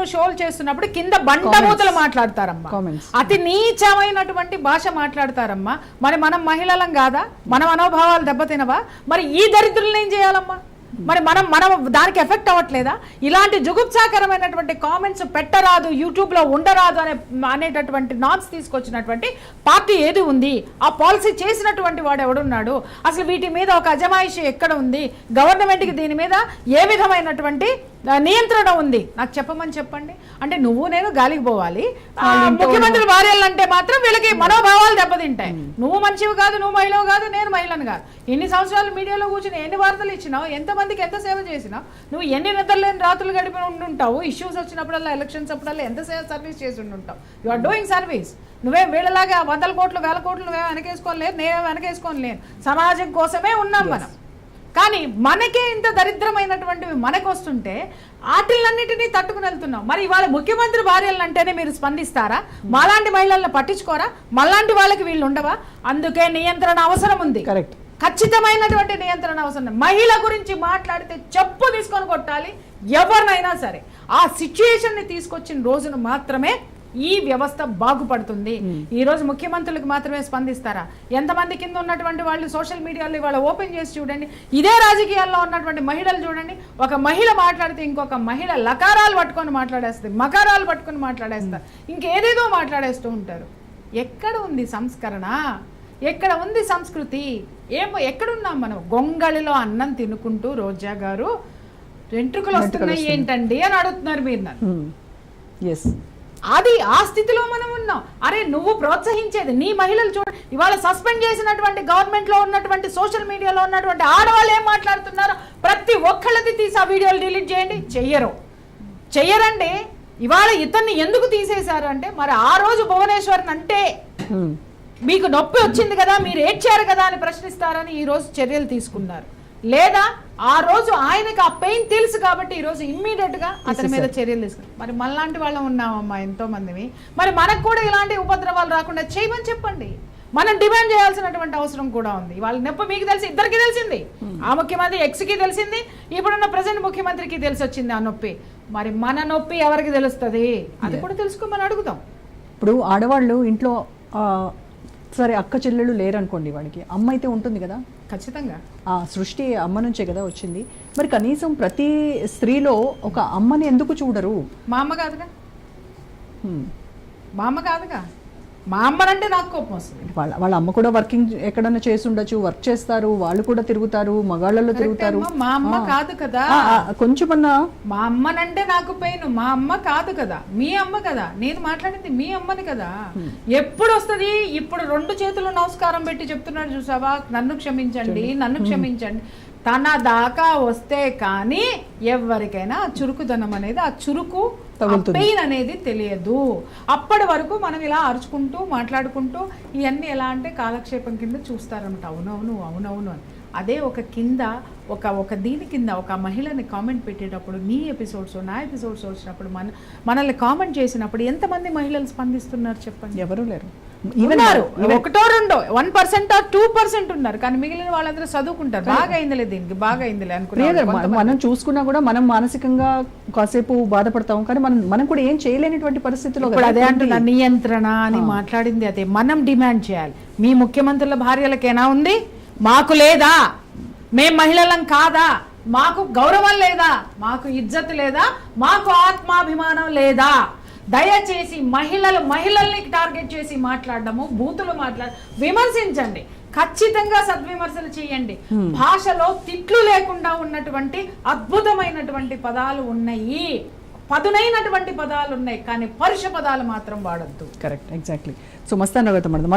నేను షోలు చేస్తున్నప్పుడు కింద బండమూతలు మాట్లాడతారమ్మా. అతి నీచమైనటువంటి భాష మాట్లాడతారమ్మా. మరి మనం మహిళలం కాదా? మన మనోభావాలు దెబ్బతినవా? మరి ఈ దరిద్రులను ఏం చేయాలమ్మా? మరి మనం మనం దానికి ఎఫెక్ట్ అవ్వట్లేదా? ఇలాంటి జుగుప్సాకరమైనటువంటి కామెంట్స్ పెట్టరాదు యూట్యూబ్లో ఉండరాదు అనే అనేటటువంటి నామ్స్ తీసుకొచ్చినటువంటి పార్టీ ఏది ఉంది? ఆ పాలసీ చేసినటువంటి వాడు ఎవడున్నాడు? అసలు వీటి మీద ఒక అజమాయిషి ఎక్కడ ఉంది? గవర్నమెంట్కి దీని మీద ఏ విధమైనటువంటి నియంత్రణ ఉంది. నాకు చెప్పమని చెప్పండి. అంటే నువ్వు నేను గాలికి పోవాలి. ముఖ్యమంత్రి భార్యలు అంటే మాత్రం వీళ్ళకి మనోభావాలు దెబ్బతింటాయి. నువ్వు మనిషివి కాదు నువ్వు మహిళవు కాదు నేను మహిళను కాదు. ఎన్ని సంవత్సరాలు మీడియాలో కూర్చుని ఎన్ని వార్తలు ఇచ్చినావు ఎంతమందికి ఎంత సేవ చేసినావు నువ్వు ఎన్ని నిద్రలేని రాత్రులు గడిపి ఉండుంటావు ఇష్యూస్ వచ్చినప్పుడల్లా ఎలక్షన్స్ అప్పుడల్లా ఎంత సేవ సర్వీస్ చేసి ఉండుంటావు. యు ఆర్ డూయింగ్ సర్వీస్ నువ్వే వీళ్ళలాగా వందల కోట్లు వేల కోట్లు నువ్వే వెనకేసుకోలేరు నేను వెనకేసుకోలేను సమాజం కోసమే ఉన్నాం మనం. కానీ మనకే ఇంత దరిద్రమైనటువంటివి మనకు వస్తుంటే వాటిలన్నిటినీ తట్టుకుని వెళ్తున్నాం. మరి ఇవాళ ముఖ్యమంత్రి భార్యలు అంటేనే మీరు స్పందిస్తారా? మాలాంటి మహిళలను పట్టించుకోరా? మళ్ళాంటి వాళ్ళకి వీళ్ళు ఉండవా? అందుకే నియంత్రణ అవసరం ఉంది. కరెక్ట్. ఖచ్చితమైనటువంటి నియంత్రణ అవసరం. మహిళ గురించి మాట్లాడితే చెప్పు తీసుకొని కొట్టాలి. ఎవరినైనా సరే. ఆ సిచ్యుయేషన్ని తీసుకొచ్చిన రోజున మాత్రమే ఈ వ్యవస్థ బాగుపడుతుంది. ఈ రోజు ముఖ్యమంత్రులకు మాత్రమే స్పందిస్తారా? ఎంతమంది కింద ఉన్నటువంటి వాళ్ళు సోషల్ మీడియాలో ఇవాళ ఓపెన్ చేసి చూడండి ఇదే రాజకీయాల్లో ఉన్నటువంటి మహిళలు చూడండి ఒక మహిళ మాట్లాడితే ఇంకొక మహిళ లకారాలు పట్టుకొని మాట్లాడేస్తుంది మకారాలు పట్టుకొని మాట్లాడేస్తారు ఇంకేదేదో మాట్లాడేస్తూ ఉంటారు. ఎక్కడ ఉంది సంస్కరణ? ఎక్కడ ఉంది సంస్కృతి? ఏమో ఎక్కడున్నాం మనం? గొంగళిలో అన్నం తినుకుంటూ రోజా గారు వెంట్రుకలు వస్తున్నాయి ఏంటండి అని అడుగుతున్నారు మీరు నన్ను. ఎస్ అది ఆ స్థితిలో మనం ఉన్నాం. అరే నువ్వు ప్రోత్సహించేది నీ మహిళలు చూడ. ఇవాళ సస్పెండ్ చేసినటువంటి గవర్నమెంట్లో ఉన్నటువంటి సోషల్ మీడియాలో ఉన్నటువంటి ఆడవాళ్ళు ఏం మాట్లాడుతున్నారో ప్రతి ఒక్కళ్ళది తీసి ఆ వీడియోలు డిలీట్ చేయండి. చెయ్యరు. చెయ్యరండి. ఇవాళ ఇతన్ని ఎందుకు తీసేశారు అంటే మరి ఆ రోజు భువనేశ్వర్ అంటే మీకు నొప్పి వచ్చింది కదా మీరు ఏడ్చారు కదా అని ప్రశ్నిస్తారని ఈ రోజు చర్యలు తీసుకున్నారు. లేదా ఆ రోజు ఆయనకి ఆ పెయిన్ తెలుసు కాబట్టి ఈ రోజు ఇమ్మీడియట్గా అతని మీద చర్యలు తీసుకున్నారు మరి మనలాంటి వాళ్ళం ఉన్నామమ్మా ఎంతో మందిని మరి మనకు కూడా ఇలాంటి ఉపద్రవాలు రాకుండా చేయమని చెప్పండి. మనం డిమాండ్ చేయాల్సినటువంటి అవసరం కూడా ఉంది. వాళ్ళ నొప్పి మీకు తెలిసి ఇద్దరికి తెలిసింది. ఆ ముఖ్యమంత్రి ఎక్స్కి తెలిసింది. ఇప్పుడున్న ప్రజెంట్ ముఖ్యమంత్రికి తెలిసి వచ్చింది ఆ నొప్పి. మరి మన నొప్పి ఎవరికి తెలుస్తుంది? అది కూడా తెలుసుకోమని అడుగుతాం ఇప్పుడు ఆడవాళ్ళు ఇంట్లో సరే అక్క చెల్లెళ్ళు లేరనుకోండి వాడికి. అమ్మ అయితే ఉంటుంది కదా? ఖచ్చితంగా. ఆ సృష్టి అమ్మ నుంచే కదా వచ్చింది. మరి కనీసం ప్రతి స్త్రీలో ఒక అమ్మని ఎందుకు చూడరు? మా అమ్మ కాదుగా. మా అమ్మ కాదుగా. మా అమ్మనంటే నాకు కోపం వస్తుంది. వాళ్ళ వాళ్ళ అమ్మ కూడా వర్కింగ్ ఎక్కడన్నా చేసి ఉండొచ్చు వర్క్ చేస్తారు వాళ్ళు కూడా తిరుగుతారు మగాళ్ళలో తిరుగుతారు. మా అమ్మ. కాదు కదా. కొంచెమన్నా. మా అమ్మనంటే నాకు పెయిన్ మా అమ్మ కాదు కదా. మీ అమ్మ కదా. నేను మాట్లాడింది మీ అమ్మని కదా. ఎప్పుడు వస్తది? ఇప్పుడు రెండు చేతులు నమస్కారం పెట్టి చెప్తున్నాడు చూసావా? నన్ను క్షమించండి నన్ను క్షమించండి. తన దాకా వస్తే కానీ ఎవరికైనా ఆ చురుకుదనం అనేది ఆ చురుకు. పెయిన్ అనేది తెలియదు. అప్పటి వరకు మనం ఇలా అరుచుకుంటూ మాట్లాడుకుంటూ ఇవన్నీ ఎలా అంటే కాలక్షేపం కింద చూస్తారన్నమాట. అవునవును అవునవును అని. అదే ఒక కింద ఒక ఒక దీని కింద ఒక మహిళని కామెంట్ పెట్టేటప్పుడు నీ ఎపిసోడ్స్ నా ఎపిసోడ్స్ వచ్చినప్పుడు మన మనల్ని కామెంట్ చేసినప్పుడు ఎంతమంది మహిళలు స్పందిస్తున్నారు చెప్పండి? ఎవరు లేరు. ఉన్నారు. ఒకటో రెండో one percent or two percent ఉన్నారు. కానీ మిగిలిన వాళ్ళందరూ చదువుకుంటారు. బాగా అయిందిలే దీనికి బాగా అయిందిలే అనుకున్నారు మనం చూసుకున్నా కూడా మనం మానసికంగా కాసేపు బాధపడతాం. కానీ మనం మనం కూడా ఏం చేయలేనటువంటి పరిస్థితిలో అదే అంటున్నా నియంత్రణ అని మాట్లాడింది అదే. మనం డిమాండ్ చేయాలి. మీ ముఖ్యమంత్రుల భార్యలకేనా ఉంది? మాకు లేదా? మేం మహిళలం కాదా? మాకు గౌరవం లేదా? మాకు ఇజ్జత్ లేదా? మాకు ఆత్మాభిమానం లేదా? దయచేసి మహిళలు మహిళల్ని టార్గెట్ చేసి మాట్లాడడము బూతులు మాట్లాడ విమర్శించండి. ఖచ్చితంగా సద్విమర్శలు చేయండి. భాషలో తిట్లు లేకుండా ఉన్నటువంటి అద్భుతమైనటువంటి పదాలు ఉన్నాయి. పదునైనటువంటి పదాలు ఉన్నాయి కానీ పరుష పదాలు మాత్రం వాడద్దు. Correct exactly. So Mastan Mastan